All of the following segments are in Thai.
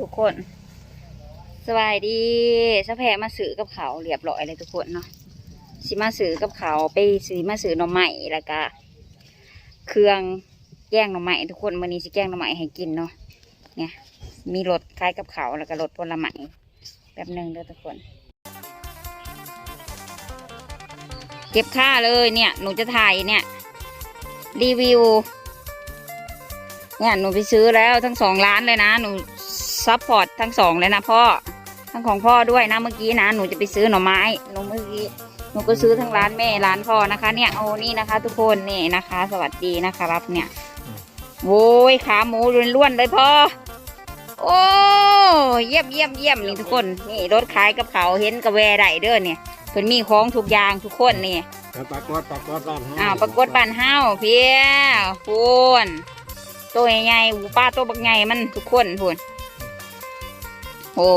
ทุกคน สบายดีสะแพรมาซื้อกับเขาเรียบร้อยเลยทุกคนเนาะสิมาซื้อกับเขาไปซื้อมาซื้อหน่อไม้แล้วก็เครื่องแกงหน่อไม้ทุกคนวันนี้สิแกงหน่อไม้ให้กินเนาะเนี่ยมีรถคล้ายกับเขาแล้วก็รถผลไม้แป๊บหนึ่งเด้อทุกคน เก็บค่าเลยเนี่ย หนูจะถ่ายเนี่ย รีวิวเนี่ยหนูไปซื้อแล้วทั้งสองร้านเลยนะ หนู ซัพพอร์ตทั้งสองเลยนะพ่อ ทั้งของพ่อด้วยนะเมื่อกี้นะ หนูจะไปซื้อหน่อไม้หนูเมื่อกี้ หนูก็ซื้อทั้งร้านแม่ร้านพ่อนะคะ เนี่ยโอ้นี่นะคะ ทุกคนนี่นะคะ สวัสดีนะครับเนี่ยโว้ยขาหมูล้วนๆเลยพ่อ โอ้เยี่ยมเยี่ยมเยี่ยมนี่ทุกคน นี่รถขายกับเขาวเห็นกระแวไดเด้อเนี่ยเพิ่นมีของทุกอย่างทุกคนนี่แล้วปรากฏปรากฏบ้านอ้าวปรากฏบ้านเฮาเพียพูนตัวใหญ่ๆหูป้าตัวบักใหญ่มันทุกคนพูน โอ้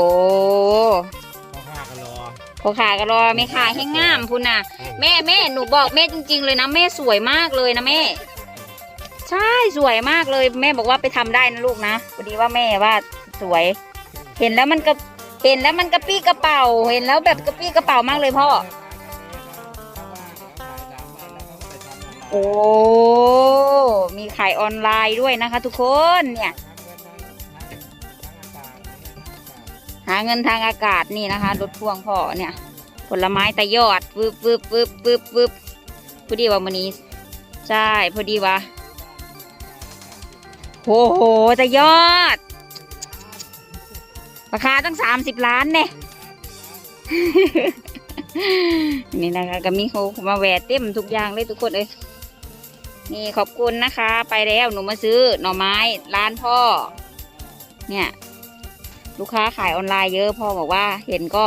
พ่อข้าก็รอพอขาก็รอไม่ขาให้งามพูนน่ะ แม่แม่หนูบอกแม่จริง ๆ เลยนะแม่สวยมากเลยนะแม่ ใช่สวยมากเลยแม่บอกว่าไปทำได้นะลูกนะพอดีว่าแม่ว่าสวย เห็นแล้วมันก็เห็นแล้วมันกระปี้กระเป๋า เห็นแล้วแบบกระปี้กระเป๋ามากเลยพ่อโอ้ มีขายออนไลน์ด้วยนะคะทุกคนเนี่ย หาเงินทางอากาศนี่นะคะรถพ่วงพ่อเนี่ย ผลไม้ตะยอดวึบวึบวึบวึบวึบพอดีว่ามันนี้ ใช่พอดีว่าโอ้โหตะยอด ราคาตั้งสามสิบล้านเนี่ยนี่นะคะก็มีเขามาแหวเต็มทุกอย่างเลยทุกคนเอ้ยนี่ขอบคุณนะคะ ไปแล้วหนูมาซื้อหน่อไม้ร้านพ่อ เนี่ย ลูกค้าขายออนไลน์เยอะพ่อบอกว่า เห็นก็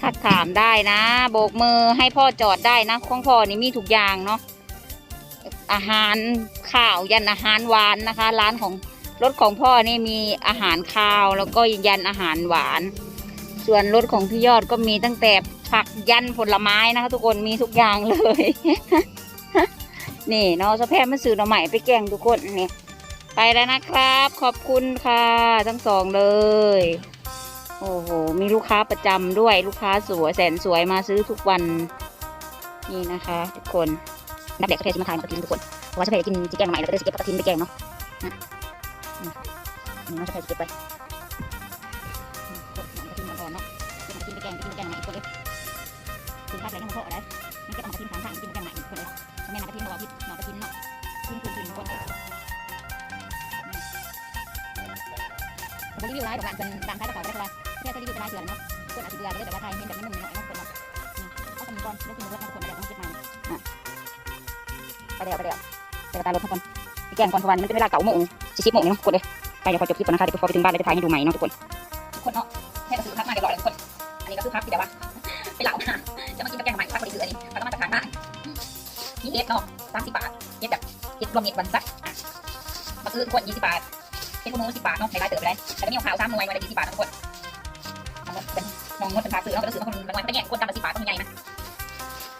ทักถามได้นะ โบกมือให้พ่อจอดได้นะของพ่อนี่มีทุกอย่างเนาะอาหารข้าวยันอาหารหวานนะคะ ร้านของรถของพ่อนี่มีอาหารข้าวแล้วก็ยันอาหารหวาน ส่วนรถของพี่ยอดก็มีตั้งแต่ผักยันผลไม้นะคะ ทุกคนมีทุกอย่างเลย นี่เนาะสะแพรมาซื้อหน่อใหม่ไปแกงทุกคนนี่ ไปแล้วนะครับ ขอบคุณค่ะ ทั้งสองเลย โอ้โห มีลูกค้าประจำด้วยลูกค้าสวยแสนสวยมาซื้อทุกวัน นี่นะคะ ทุกคนนับแดกกระเทียมมาทายมากระทินทุกคนเพราะว่าจะไปกินจีแกงใหม่แล้วก็ได้สเก็บกระทินไปแกงเนาะนะอืมนี่น้องจะไปสเก็บไป ผมรีวิวไลฟ์ดอกลานเป็นดังท้ายกระเป๋าได้ครับเพื่อจะรีวิวเป็นรายเดือนเนาะคนอาจจะเดือนเลยแต่ว่าไทยเห็นแบบนี้มันหน่อยเนาะคนเนาะเอาสมุนก่อนแล้วกินรถนะคนอะไรต้องเก็บมาไปเดี๋ยวไปเดี๋ยวไปกระตารถทุกคนไปแกงก่อนทุกวันมันเป็นเวลาเก่าโมงสิบโมงนี่เนาะคนเลยไปเดี๋ยวพอจบคลิปก่อนนะคะเดี๋ยวพอไปถึงบ้านเลยไปถ่ายให้ดูใหม่เนาะทุกคนคนเนาะแค่กระสือพักมาเรียบร้อยแล้วทุกคนอันนี้ก็คือพักที่เดี๋ยวว่าไปเหล่ามาจะมากินแกงใหม่พักพอดีคืออันนี้พักก็มาจากทางบ้านนี่เอฟเนาะสามสิบบาทเอฟแบบเอฟรวมเม็ดวันซักมาซื้อขวดยี่สิบบาท เป็นพวกนู้นสิบบาทเนาะในรายเติบไปเลยแต่ก็มีของขาวซ้ำหน่วยวันละยี่สิบบาททุกคนเอาหมดเป็นมองงดเป็นภาซื้อเนาะเป็นซื้อบางคนบางวันเป็นแย่งคนกำละสิบบาทต้องใหญ่นะ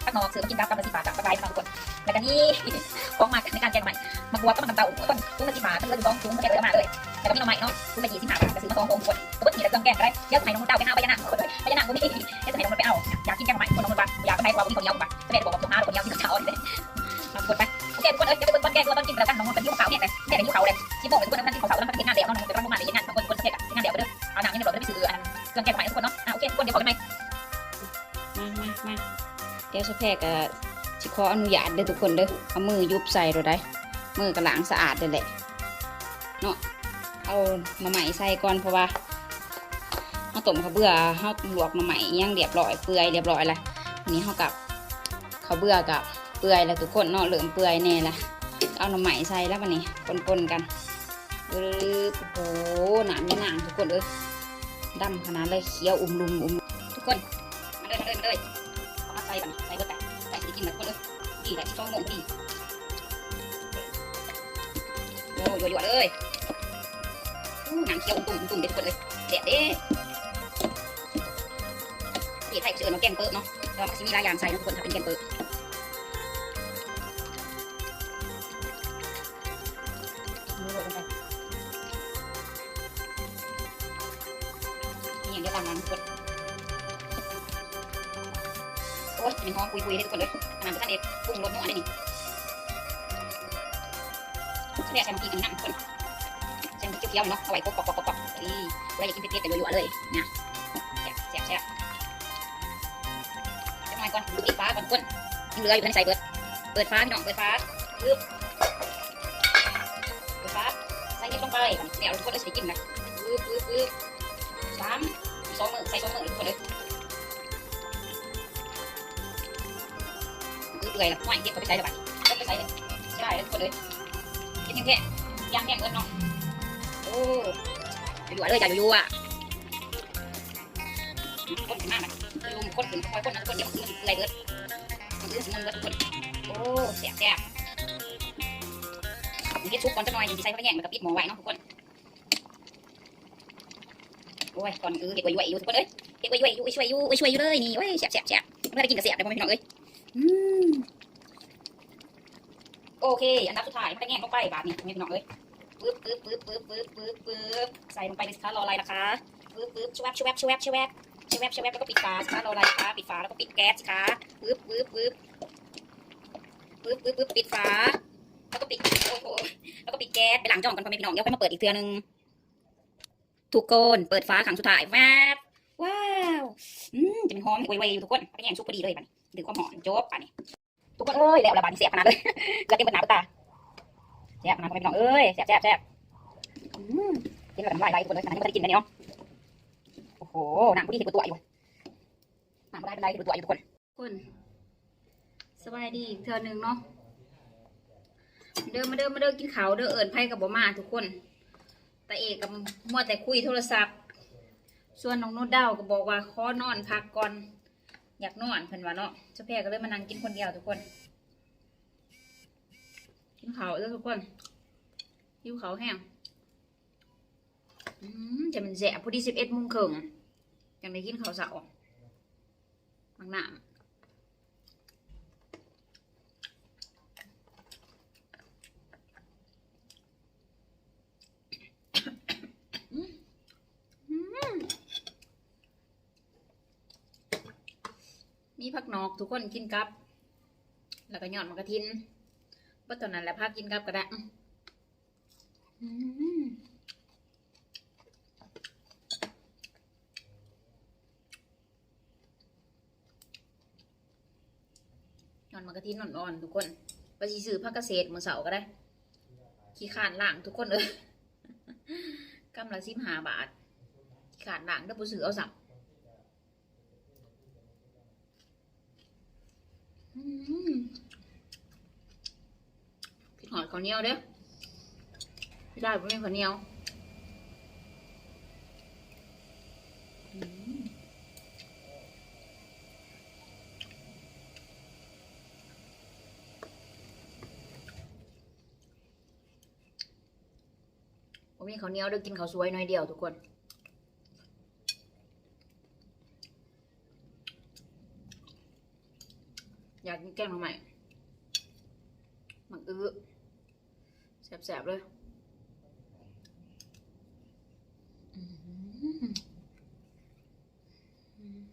ถ้านอกซื้อมากินกับกำละสิบบาทจากกระไรมาทุกคนแล้วก็นี่ของมาในการแกงใหม่มาบวก็มาทำเต่าต้นตุ้งละสิบบาทต้นละสิบสองตุ้งก็แกงเติมาเลยแต่ก็มีหน่อไม้เนาะตุ้งละยี่สิบาบาทก็ซื้อมาสองตุ้งทุกคนตัวนี้เครื่องแกงก็ได้เยอะสมัยน้องเต้าไปหน้าไปยันหน้าทุกคนเลยไปยันหน้ากูนี่เยอะสมัยน้องไปเอาอยากกินแกงใหม่คนน้องคนบ้านอยากไปกว่าคนเดียวบ้านแสดงบอกว่าตัวห้าคนเดียวกินข้าวเลยมาทุกคนไปโอเคทุกคนเอ้ยจะเป็นคนแกงเราต้องกินแล้วกันน้องมันเป็นยุ เดี๋ยวสแพกอะสิขออนุญาตเด้อทุกคนเด้อเอามือยุบใส่เราได้ มือกระล้างสะอาดเลยแหละเนาะเอามาใหม่ใส่ก่อนเพราะว่าเอาต้มขาเบื่อเอาลวกมาใหม่ย่างเรียบร้อยเปื่อยเรียบร้อยละอันนี้เขากับขาเบื่อกับเปื่อยแล้วทุกคนเนาะเหลืองเปื่อยแน่ละเอาหน่อไม้ใส่แล้ววันนี้ปนๆกันเออโอ้โหหนามยังหนางทุกคนเอ้ยดำขนาดเลยเขียวอุ้มลุมอุ้มทุกคนมาเลยมาเลยมาเลย เอามาใส่กันใส่ก็แต่ใส่สิกินแบบคนเลยดีแต่ช่องโมงดีโอ้ยหยวดเลยหนังเขียวตุ่มตุ่มเด็ดกคนเลยเด็ดเด้ที่ไทยเสือมาแกงเปิดเนาะแล้วมันจะมีหลายยางใส่นะทุกคนถ้าเป็นแกงเปิดมือโรยลงไปนี่อย่างเดียวตามนั้นทุกคน อ้ยเป็นหอมคุยๆได้ทุกคนเลยขนาดท่านเอกปรุงรสนัวได้นี่แม่ใส่มาพีกันนี่นะทุกคนใส่มาเคี้ยวเนาะเอาไว้กบกบกบกบเฮ้ยไว้อยากกินเผ็ดๆแต่ยั่วๆเลยนะแซ่บแซ่บแซ่บจะมาก่อนปิดฟ้าก่อนทุกคนยังเหลืออยู่ภายในใส่เบิด เปิดฟ้าพี่น้องเปิดฟ้าปึ๊บเปิดฟ้าใส่เห็ดลงไปก่อนเดี๋ยทุกคนได้กินนะปึ๊บปึ๊บปึ๊บสามสองมือใส่สองมือทุกคนเลย เลยละไม่เก็บไปใส่เลยไปก็ไปใส่เลยใช่เลยทุกคนเลยเก็บแค่ย่างแห้งเอิญเนาะโอ้ยอยู่เลยอย่าอยู่อะคนขึ้นมากนะลุงคนขึ้นคอยคนนะทุกคนเดี๋ยวมันอะไรเบิดมันคือมันเบิดทุกคนโอ้เสียบแซ่บเฮ็ดชุบก่อนจะหน่อยยังสิใส่พะแยงมันก็ปิดหม้อไว้เนาะทุกคนโอ้ยก่อนเออเด็กวัยวัยอยู่ทุกคนเอ้ยเด็กวัยวัยอยู่ช่วยอยู่ช่วยอยู่เลยนี่โอ้ยแซ่บแซ่บแซ่บไม่ได้กินกับแซ่บแต่พอแม่พี่น้องเอ้ย โอเค อันดับสุดท้ายไม่ได้แง่ลงไปบาทนี่พี่พี่น้องเอ้ยปึ๊บปึ๊บปึ๊บปึ๊บปึ๊บปึ๊บปึ๊บใส่ลงไปเลยสิคะรออะไรล่ะคะปึ๊บปึ๊บชวบชวบชวบชวบชวบชวบแล้วก็ปิดฝาสิคะรออะไรคะปิดฝาแล้วก็ปิดแก๊สสิคะปึ๊บปึ๊บปึ๊บปึ๊บปึ๊บปึ๊บปิดฝาแล้วก็ปิดโอ้โหแล้วก็ปิดแก๊สไปหลังจ่องกันพอม่พี่น้องเดี๋ยวค่อยมาเปิดอีกเทือนึงทุกคนเปิดฟ้าขังสุดท้ายแวบว้าวอืมจะเป็นหอมไวๆอยู่ทุกคนไปแย่งชุบพอดีเลยบัดนี้ ดึงความหอมโจ๊บป่ะนี่ทุกคนเอ้ยแล้วระบาดนี่เสียบขนาดเลยเกลือเต็มบนหนาตาแซ่บขนาดพ่อแม่พี่น้องเอ้ยแซ่บแซ่บแซ่บอืมกินแบบน้ำลายไหลทุกคนเลยขนาดนี้ไม่ได้กินเลยเนาะโอ้โหหนังพอดีที่ตัวอยู่หนังไม่ได้เป็นไรที่ตัวอยู่ทุกคนคนสบายดีเธอหนึ่งเนาะเดินมาเดินมาเดินกินข้าวเดินเอิญไพ่กับบ่มาทุกคนตาเอกกับมัวแต่คุยโทรศัพท์ ส่วนน้องนุดดาวก็บอกว่าขอนอนพักก่อน อยากนอนเพิ่นว่าเนาะเจ้าแพรก็เลยมานั่งกินคนเดียวทุกคน กินข้าวเด้อทุกคนยิวข้าวแห้งอืมจะมันแสบพอดีสิบเอ็ดโมงครึ่งยังได้กินข้าวเสาวบางหน้า มีผักนอกทุกคนกินกับ แล้วก็หยอดมะกระทินว่าตอนนั้นแหละพากินกับก็ได้อืมหยอดมะกระทินอ่อนๆทุกคนไปสิซื้อผักเกษตรมือเสาก็ได้ ขี้ขานล่างทุกคนเลยกำละสิบห้าบาทขี้ขานล่างถ้าผู้ซื้อเอาสับ อืม พี่หอดข้าวเหนียวเด้อพี่ได้ไม่มีข้าวเหนียวผมมีข้าวเหนียวเด้อกินข้าวสวยหน่อยเดียวทุกคน อยากกิน แกงทำไมมันอื้อแสบๆเลย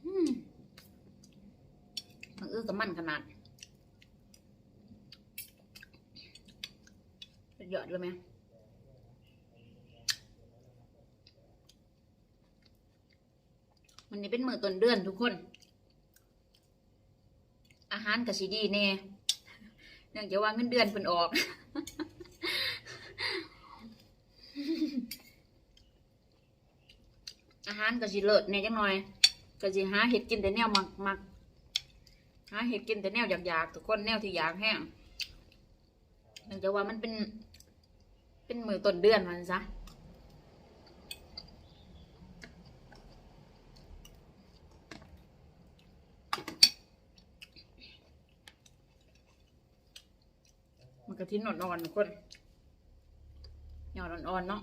หมันอื้อกับมันขนาดเยอดเลยไหมมันนี่เป็นมือต้นเดือนทุกคนาหารกสิดีแน่เนื่องจากว่าเงินเดือนเพิ่นออก อาหารกสิเลิศแน่จังหน่อยกสิหาเห็ดกินแต่แนวมักมักหาเห็ดกินแต่แนวอยากๆทุกคนแนวที่อยากแห้งเนื่องจากว่ามันเป็น เป็นมือต้นเดือนมันซะ กระทินอ่อนๆทุกคนหยอดอ่อนๆเนาะ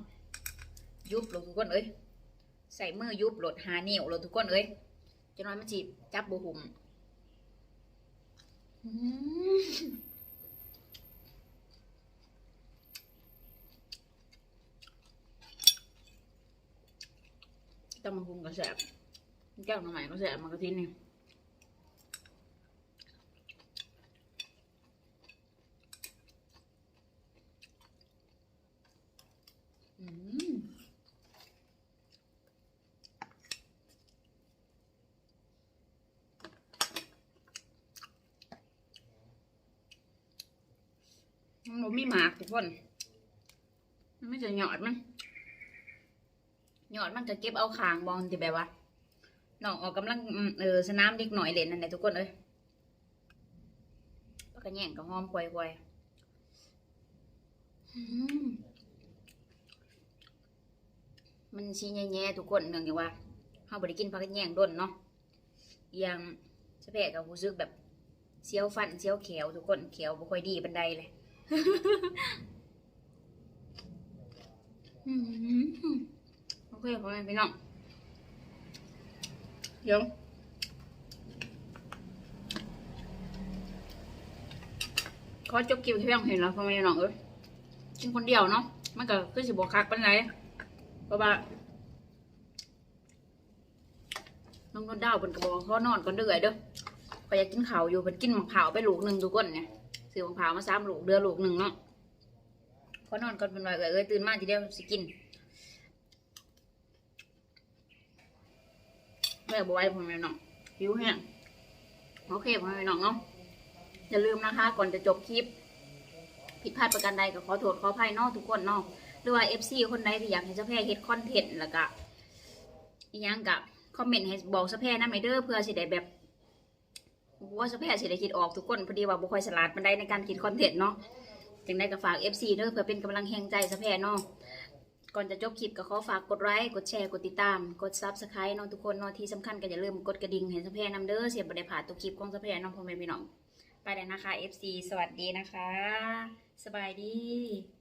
ยุบลงทุกคนเอ้ยใส่มือยุบหลดหาเหนียวลงทุกคนเอ้ยจะน้อยมันจีบจับบุหุ่มอืมตำมะพุงก็แสบแก้วหน่อไม้ก็แสบมันก็ทิ้นนี่อืม มันบ่มีหมากทุกคนมันไม่จะหยอดมันหยอดมันจะเก็บเอาคางบอลที่แบบว่าน้องออกกำลังอืมเออสนามเด็กหน่อยเล่นนั่นแหละทุกคนเอ้ยปากระแย่งกับหอมควยควยมันชี้แย่ๆทุกคนเนื่องจากว่าเขาบริกินผักกระแย่งด้นเนาะอหยังสะเพะกับรู้สึกแบบเสียวฟันเสียวแขวทุกคนแขวบ่ค่อยดีบันไดเลย โอเคพอแล้วพี่น้องเดี๋ยวขอจบกิวที่ยงเห็นแล้วพ่อแม่น้องเอ้ยกินคนเดียวเนาะมันก็คือสิบวคักเปันไหนเพราะว่าน้องนดดาวเป็นกระบอกเขานอนก่อนเดือยเด้อไปอยากกินข้าวอยู่เป็นกินมะพร้าวไปลูกหนึ่งทุกคนเนี่ย ซื้อมะพร้าวมาสามลูกเดือลูกหนึ่งเนาะพอนอนก่อนเป็นว่าเอ้ยเอ้ยตื่นมาทีเดียวสิกินแม่บอยผมเลยน้องหิวแห้งโอเคผมเลยน้องเนาะอย่าลืมนะคะ ก่อนจะจบคลิป ผิดพลาดประการใดก็ขอโทษขออภัยนอกทุกคนเนอกหรือว่า FC คนใดที่อยากให้เจ้าแพร่เฮ็ดคอนเทนต์แล้วก็ย่างกับคอมเมนต์ให้บอกเจ้าแพร่นะไม่เด้อเพื่อสิได้แบบ ว่าเจ้าพร่สิได้คิดออกทุกคนพอดีว่าบุคอยสลาดมันได้ในการคิดคอนเทนต์เนาะจึงได้ก็ฝาก FC เด้อเพื่อเป็นกำลังแห่งใจเจ้าพร่เนาะก่อนจะจบคลิปก็ขอฝากกดไลค์กดแชร์กดติดตาม กดซับสไครต์น้องทุกคนเน้องที่สำคัญก็อย่าลืมกดกระดิ่งให้สะเพนำเด้อเสียบได้ผ่านตัวคลิปของสะเพน้องพ่อแม่พี่น้องไปแล้วนะคะ FC สวัสดีนะคะ สบายดี